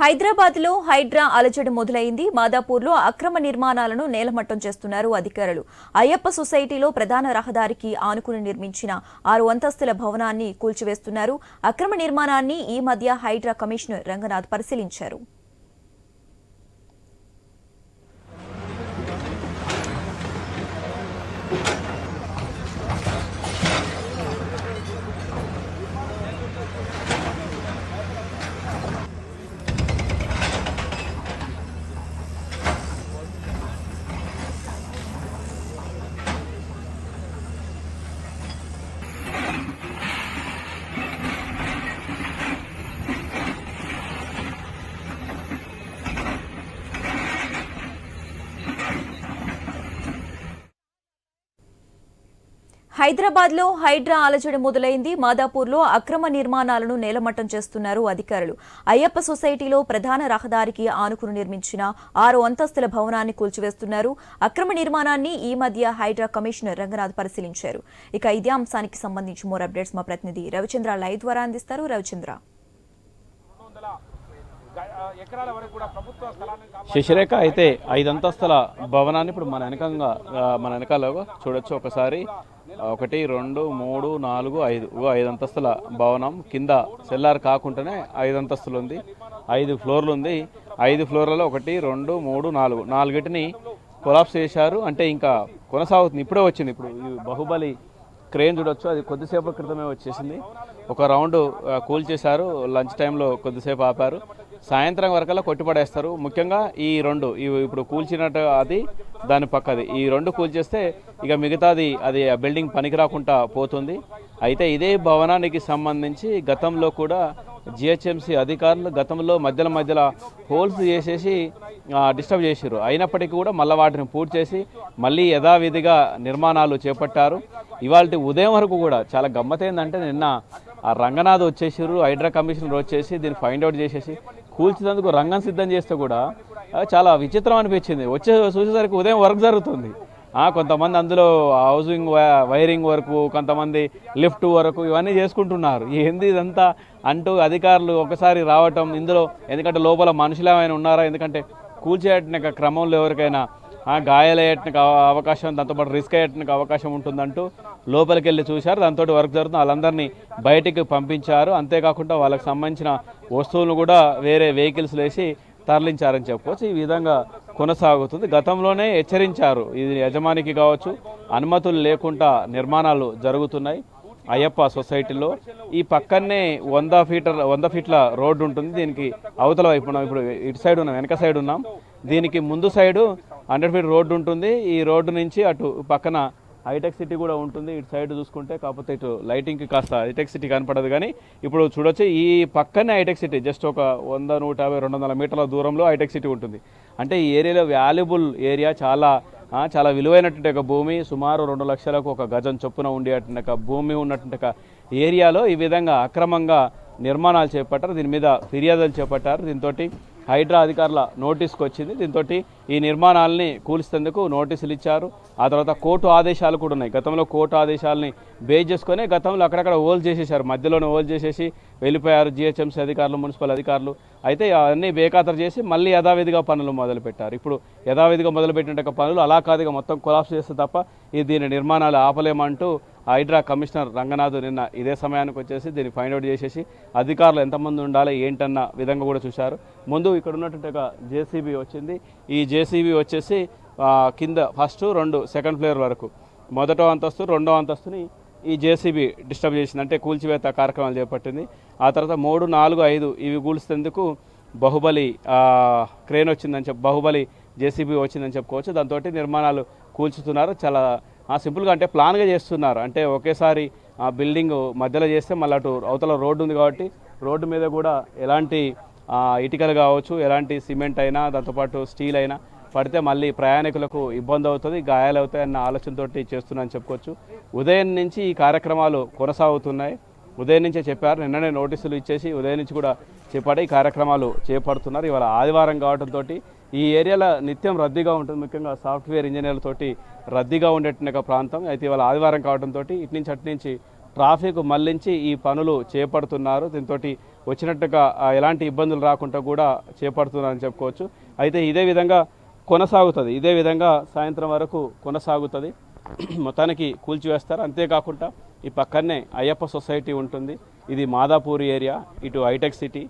హైదరాబాద్లో హైడ్రా అలజడి మొదలైంది. మాదాపూర్లో అక్రమ నిర్మాణాలను నేలమట్టం చేస్తున్నారు అధికారులు. అయ్యప్ప సొసైటీలో ప్రధాన రహదారికి ఆనుకుని నిర్మించిన ఆరు అంతస్తుల భవనాన్ని కూల్చివేస్తున్నారు. అక్రమ నిర్మాణాన్ని ఈ మధ్య హైడ్రా కమిషనర్ రంగనాథ్ పరిశీలించారు. హైదరాబాద్లో హైడ్రా అలజడి మొదలైంది. మాదాపూర్లో అక్రమ నిర్మాణాలను నేలమట్టం చేస్తున్నారు అధికారులు. అయ్యప్ప సొసైటీలో ప్రధాన రహదారికి ఆనుకుని నిర్మించిన ఆరు అంతస్తుల భవనాన్ని కూల్చివేస్తున్నారు. అక్రమ నిర్మాణాన్ని ఈ మధ్య హైడ్రా కమిషనర్ రంగనాథ్ పరిశీలించారు. ఇక ఇదే అంశానికి సంబంధించి మోర్ అప్డేట్స్ మా ప్రతినిధి రవిచంద్ర లైవ్ ద్వారా అందిస్తారు. రవిచంద్ర. శశిరేఖ అయితే ఐదు అంతస్తుల భవనాన్ని ఇప్పుడు మన వెనకంగా మన వెనకాల చూడొచ్చు ఒకసారి. ఒకటి రెండు మూడు నాలుగు ఐదు. ఐదు అంతస్తుల భవనం కింద సెల్లార్ కాకుండానే ఐదు అంతస్తులు ఉంది ఐదు ఫ్లోర్లు ఉంది ఐదు ఫ్లోర్లలో ఒకటి రెండు మూడు నాలుగు. నాలుగిటిని కొలాప్స్ చేశారు. అంటే ఇంకా కొనసాగుతుంది. ఇప్పుడే వచ్చింది. ఇప్పుడు ఈ బాహుబలి క్రేన్ చూడొచ్చు. అది కొద్దిసేపు క్రితమే వచ్చేసింది. ఒక రౌండ్ కూల్ చేశారు. లంచ్ టైంలో కొద్దిసేపు ఆపారు. సాయంత్రం వరకల్లా కొట్టిపడేస్తారు. ముఖ్యంగా ఈ రెండు. ఇవి ఇప్పుడు కూల్చినట్టు అది దాని పక్కది. ఈ రెండు కూల్చేస్తే ఇక మిగతాది అది ఆ బిల్డింగ్ పనికి రాకుండా పోతుంది. అయితే ఇదే భవనానికి సంబంధించి గతంలో కూడా జిహెచ్ఎంసీ అధికారులు గతంలో మధ్యలో మధ్యలో హోల్స్ చేసేసి డిస్టర్బ్ చేశారు అయినప్పటికీ కూడా మళ్ళీ వాటిని పూర్తి చేసి మళ్ళీ యథావిధిగా నిర్మాణాలు చేపట్టారు. ఇవాళ ఉదయం వరకు కూడా చాలా గమ్మత్ ఏంటంటే నిన్న ఆ రంగనాథ్ వచ్చేసారు హైడ్రా కమిషనర్ వచ్చేసి దీన్ని ఫైండ్ అవుట్ చేసేసి కూల్చినందుకు రంగం సిద్ధం చేస్తే కూడా చాలా విచిత్రం అనిపించింది. వచ్చే చూసేసరికి ఉదయం వర్క్ జరుగుతుంది. కొంతమంది అందులో హౌసింగ్ వై- వైరింగ్ వరకు కొంతమంది లిఫ్ట్ వరకు ఇవన్నీ చేసుకుంటున్నారు. ఏంది ఇదంతా అంటూ అధికారులు ఒకసారి రావటం ఇందులో ఎందుకంటే లోపల మనుషులు ఏమైనా ఉన్నారా? ఎందుకంటే కూల్చేయటానికి క్రమంలో ఎవరికైనా గాయాలయ్యటానికి అవ- అవకాశం దాంతోపాటు రిస్క్ అయ్యటానికి అవకాశం ఉంటుందంటూ లోపలికి వెళ్ళి చూశారు. దాంతో వర్క్ జరుగుతుంది. వాళ్ళందరినీ బయటికి పంపించారు. అంతేకాకుండా వాళ్ళకి సంబంధించిన వస్తువులను కూడా వేరే వెహికల్స్ వేసి తరలించారని చెప్పుకోవచ్చు. ఈ విధంగా కొనసాగుతుంది. గతంలోనే హెచ్చరించారు. ఇది యజమానికి కావచ్చు అనుమతులు లేకుండా నిర్మాణాలు జరుగుతున్నాయి. అయ్యప్ప సొసైటీలో ఈ పక్కనే వంద ఫీటర్ వంద ఫీట్ల రోడ్డు ఉంటుంది. దీనికి అవతల వైపు ఉన్నాం. ఇప్పుడు ఇటు సైడ్ ఉన్నాం వెనక సైడ్ ఉన్నాం. దీనికి ముందు సైడు హండ్రెడ్ ఫీట్ రోడ్డు ఉంటుంది. ఈ రోడ్డు నుంచి అటు పక్కన హైటెక్ సిటీ కూడా ఉంటుంది. ఇటు సైడ్ చూసుకుంటే కాకపోతే ఇటు లైటింగ్కి కాస్త హైటెక్ సిటీ కనపడదు కానీ ఇప్పుడు చూడొచ్చు ఈ పక్కనే హైటెక్ సిటీ జస్ట్ ఒక వంద నూట యాభై రెండు వందల మీటర్ల దూరంలో హైటెక్ సిటీ ఉంటుంది. అంటే ఈ ఏరియాలో వాల్యుబుల్ ఏరియా చాలా చాలా విలువైనటువంటి ఒక భూమి సుమారు రెండు లక్షలకు ఒక గజం చొప్పున ఉండేటువంటి ఒక భూమి ఉన్నటువంటి ఒక ఏరియాలో ఈ విధంగా అక్రమంగా నిర్మాణాలు చేపట్టారు. దీని మీద ఫిర్యాదులు చేపట్టారు. దీంతో హైడ్రా అధికారుల నోటీస్కి వచ్చింది దీంతో ఈ నిర్మాణాలని కూల్చేందుకు నోటీసులు ఇచ్చారు ఆ తర్వాత కోర్టు ఆదేశాలు కూడా ఉన్నాయి. గతంలో కోర్టు ఆదేశాలని బేస్ చేసుకొని గతంలో అక్కడక్కడ హోల్ చేసేసారు మధ్యలోనే హోల్ చేసేసి వెళ్ళిపోయారు జిహెచ్ఎంసీ అధికారులు మున్సిపల్ అధికారులు. అయితే అవన్నీ బేఖాతరు చేసి మళ్ళీ యథావిధిగా పనులు మొదలుపెట్టారు. ఇప్పుడు యథావిధిగా మొదలుపెట్టిన పనులు అలా కాదుగా మొత్తం కొలాప్స్ చేస్తే తప్ప ఈ దీని నిర్మాణాలు ఆపలేమంటూ హైడ్రా కమిషనర్ రంగనాథ్ నిన్న ఇదే సమయానికి వచ్చేసి దీన్ని ఫైండ్ అవుట్ చేసేసి అధికారులు ఎంతమంది ఉండాలి ఏంటన్న విధంగా కూడా చూశారు. ముందు ఇక్కడ ఉన్నటువంటి ఒక జేసీబీ వచ్చింది. ఈ జేసీబీ వచ్చేసి కింద ఫస్ట్ రెండు సెకండ్ ఫ్లోర్ వరకు. మొదటో అంతస్తు రెండో అంతస్తుని ఈ జేసీబీ డిస్టర్బ్ చేసింది. అంటే కూల్చివేత కార్యక్రమాలు చేపట్టింది. ఆ తర్వాత మూడు నాలుగు ఐదు ఇవి కూల్చేందుకు బాహుబలి క్రేన్ వచ్చిందని చెప్పి బాహుబలి జేసీబీ వచ్చిందని చెప్పుకోవచ్చు. దాంతో నిర్మాణాలు కూల్చుతున్నారు. చాలా సింపుల్గా అంటే ప్లాన్గా చేస్తున్నారు. అంటే ఒకేసారి ఆ బిల్డింగ్ మధ్యలో చేస్తే మళ్ళీ అటు అవతల రోడ్డు ఉంది కాబట్టి రోడ్డు మీద కూడా ఎలాంటి ఇటుకలు కావచ్చు ఎలాంటి సిమెంట్ అయినా దాంతోపాటు స్టీల్ అయినా పడితే మళ్ళీ ప్రయాణికులకు ఇబ్బంది అవుతుంది గాయాలవుతాయి అన్న ఆలోచనతో అని చెప్పుకోవచ్చు. ఉదయం నుంచి ఈ కార్యక్రమాలు కొనసాగుతున్నాయి. ఉదయం నుంచే చెప్పారు. నిన్ననే నోటీసులు ఇచ్చేసి ఉదయం నుంచి కూడా చేపడే కార్యక్రమాలు చేపడుతున్నారు. ఇవాళ ఆదివారం కావడంతో ఈ ఏరియాలో నిత్యం రద్దీగా ఉంటుంది. ముఖ్యంగా సాఫ్ట్వేర్ ఇంజనీర్లతోటి రద్దీగా ఉండేటువంటి ప్రాంతం. అయితే ఇవాళ ఆదివారం కావడంతో ఇటు నుంచి అటు నుంచి ట్రాఫిక్ మళ్ళించి ఈ పనులు చేపడుతున్నారు. దీంతో వచ్చినట్టుగా ఎలాంటి ఇబ్బందులు రాకుండా కూడా చేపడుతున్నారని చెప్పుకోవచ్చు. అయితే ఇదే విధంగా కొనసాగుతుంది. ఇదే విధంగా సాయంత్రం వరకు కొనసాగుతుంది. మొత్తానికి కూల్చివేస్తారు. అంతేకాకుండా ఈ పక్కనే అయ్యప్ప సొసైటీ ఉంటుంది. ఇది మాదాపూర్ ఏరియా ఇటు హైటెక్ సిటీ.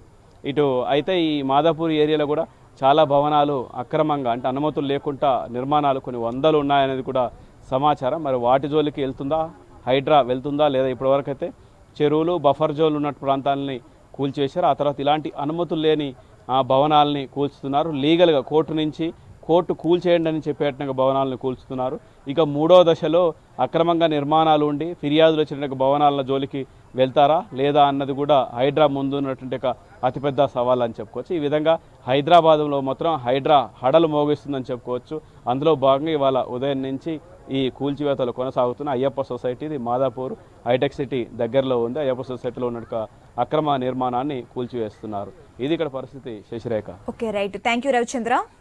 ఇటు అయితే ఈ మాదాపూర్ ఏరియాలో కూడా చాలా భవనాలు అక్రమంగా అంటే అనుమతులు లేకుండా నిర్మాణాలు కొన్ని వందలు ఉన్నాయనేది కూడా సమాచారం. మరి వాటి జోలికి వెళ్తుందా? హైడ్రా వెళ్తుందా లేదా ఇప్పటివరకు అయితే చెరువులు బఫర్ జోన్లు ఉన్న ప్రాంతాలని కూల్చేశారు ఆ తర్వాత ఇలాంటి అనుమతులు లేని ఆ భవనాలని కూల్చుతున్నారు. లీగల్గా కోర్టు నుంచి కోర్టు కూల్చేయండి అని చెప్పేట్టుగా భవనాలను కూల్చుతున్నారు. ఇక మూడో దశలో అక్రమంగా నిర్మాణాలు ఉండి ఫిర్యాదులు వచ్చిన భవనాల జోలికి వెళ్తారా లేదా అన్నది కూడా హైడ్రా ముందు ఉన్నటువంటి ఒక అతిపెద్ద సవాల్ అని చెప్పుకోవచ్చు. ఈ విధంగా హైదరాబాద్లో మాత్రం హైడ్రా హడలు మోగిస్తుందని చెప్పుకోవచ్చు. అందులో భాగంగా ఇవాళ ఉదయం నుంచి ఈ కూల్చివేతలు కొనసాగుతున్న అయ్యప్ప సొసైటీ ఇది మాదాపూర్ హైటెక్ సిటీ దగ్గరలో ఉంది. అయ్యప్ప సొసైటీలో ఉన్న అక్రమ నిర్మాణాన్ని కూల్చివేస్తున్నారు. ఇది ఇక్కడ పరిస్థితి Sasirekha. Okay right. Thank you Ravichandra.